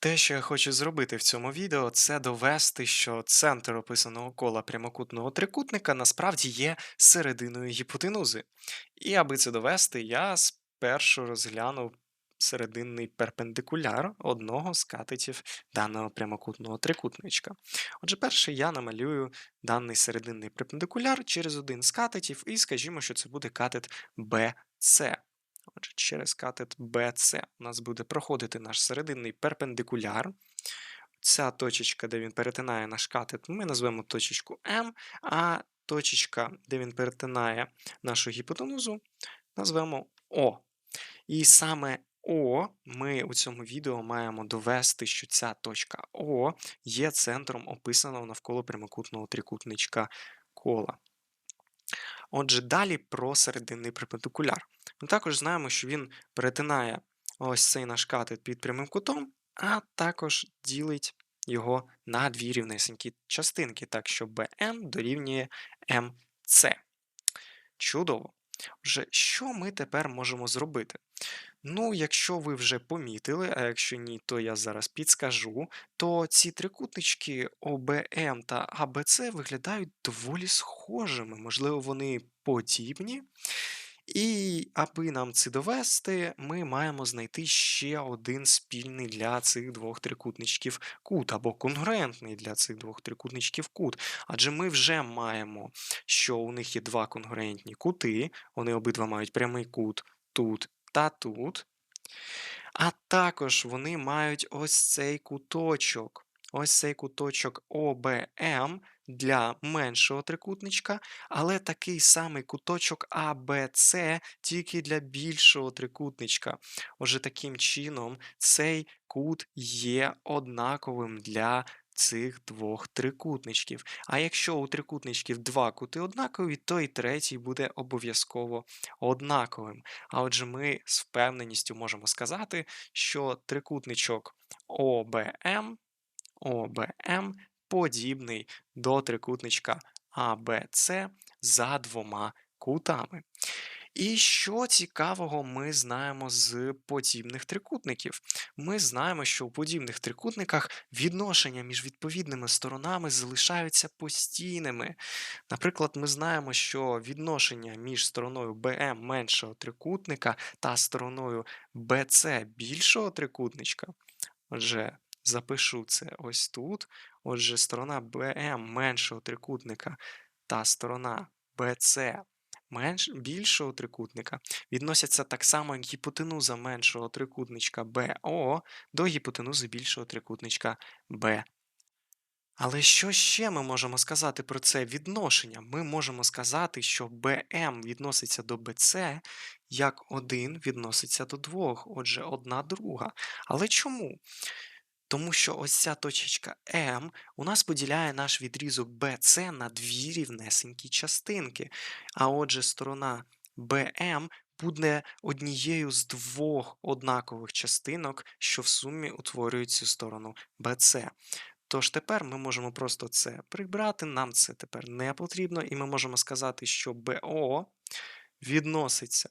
Те, що я хочу зробити в цьому відео, це довести, що центр описаного кола прямокутного трикутника насправді є серединою гіпотенузи. І аби це довести, я спершу розглянув серединний перпендикуляр одного з катетів даного прямокутного трикутничка. Отже, перше я намалюю даний серединний перпендикуляр через один з катетів, і скажімо, що це буде катет BC. Отже, через катет BC у нас буде проходити наш серединний перпендикуляр. Ця точечка, де він перетинає наш катет, ми назвемо точечку М, а точечка, де він перетинає нашу гіпотенузу, назвемо О. І саме О ми у цьому відео маємо довести, що ця точка О є центром описаного навколо прямокутного трикутничка кола. Отже, далі про серединний перпендикуляр. Ми також знаємо, що він перетинає ось цей наш катет під прямим кутом, а також ділить його на дві рівнесенькі частинки, так що BM дорівнює MC. Чудово. Отже, що ми тепер можемо зробити? Ну, якщо ви вже помітили, а якщо ні, то я зараз підскажу, то ці трикутнички ОБМ та АБЦ виглядають доволі схожими, можливо, вони подібні. І аби нам це довести, ми маємо знайти ще один спільний для цих двох трикутничків кут, або конгруентний для цих двох трикутничків кут. Адже ми вже маємо, що у них є два конгруентні кути, вони обидва мають прямий кут тут та тут. А також вони мають ось цей куточок. Ось цей куточок ОБМ для меншого трикутничка, але такий самий куточок АБЦ тільки для більшого трикутничка. Отже, таким чином, цей кут є однаковим для цих двох трикутничків. А якщо у трикутничків два кути однакові, то і третій буде обов'язково однаковим. А отже, ми з впевненістю можемо сказати, що трикутничок ОБМ, ОБМ подібний до трикутничка АБЦ за двома кутами. І що цікавого ми знаємо з подібних трикутників? Ми знаємо, що у подібних трикутниках відношення між відповідними сторонами залишаються постійними. Наприклад, ми знаємо, що відношення між стороною BM меншого трикутника та стороною BC більшого трикутничка. Отже, запишу це ось тут. Отже, сторона BM меншого трикутника та сторона BC менш, більшого трикутника відносяться так само, як гіпотенуза меншого трикутничка BO до гіпотенузи більшого трикутничка B. Але що ще ми можемо сказати про це відношення? Ми можемо сказати, що BM відноситься до BC, як 1 відноситься до 2, отже, одна друга. Але чому? Тому що ось ця точечка М у нас поділяє наш відрізок BC на дві рівнесенькі частинки. А отже, сторона BM буде однією з двох однакових частинок, що в сумі утворюють цю сторону BC. Тож тепер ми можемо просто це прибрати, нам це тепер не потрібно, і ми можемо сказати, що BO відноситься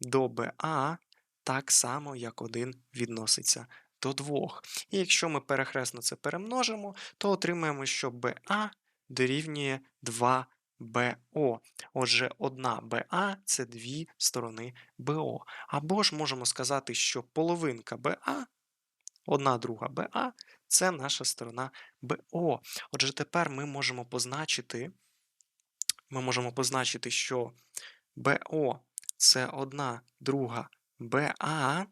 до BA так само, як один відноситься до 2. І якщо ми перехресно це перемножимо, то отримаємо, що BA дорівнює 2BO. Отже, одна BA – це дві сторони BO. Або ж можемо сказати, що половинка BA, одна друга BA – це наша сторона BO. Отже, тепер ми можемо позначити, ми можемо позначити, що BO – це одна друга BA,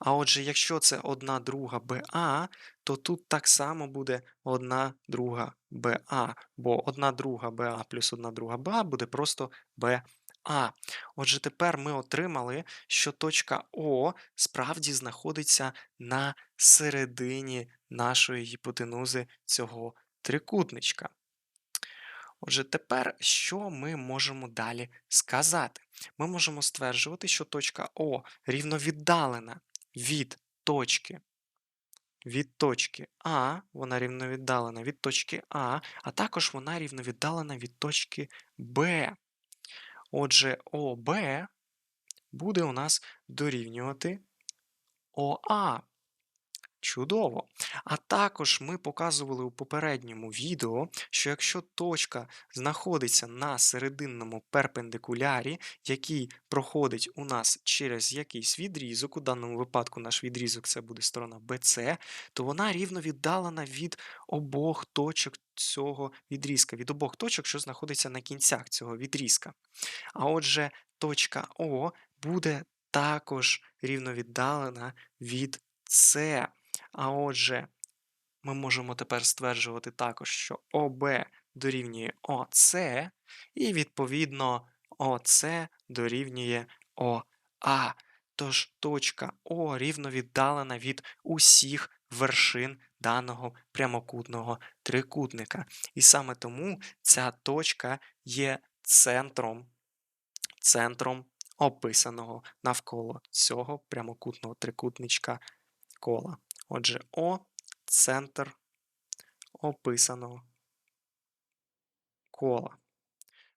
а отже, якщо це одна друга БА, то тут так само буде одна друга БА, бо одна друга БА плюс одна друга БА буде просто БА. Отже, тепер ми отримали, що точка О справді знаходиться на середині нашої гіпотенузи цього трикутничка. Отже, тепер що ми можемо далі сказати? Ми можемо стверджувати, що точка О рівновіддалена від точки від точки А, вона рівновіддалена від точки А, а також вона рівновіддалена від точки Б. Отже, ОБ буде у нас дорівнювати ОА. Чудово. А також ми показували у попередньому відео, що якщо точка знаходиться на серединному перпендикулярі, який проходить у нас через якийсь відрізок, у даному випадку наш відрізок це буде сторона BC, то вона рівно віддалена від обох точок цього відрізка, від обох точок, що знаходиться на кінцях цього відрізка. А отже, точка О буде також рівновіддалена від С. А отже, ми можемо тепер стверджувати також, що ОБ дорівнює ОС, і відповідно ОС дорівнює ОА. Тож точка О рівновіддалена від усіх вершин даного прямокутного трикутника. І саме тому ця точка є центром, центром описаного навколо цього прямокутного трикутничка кола. Отже, О центр описаного кола.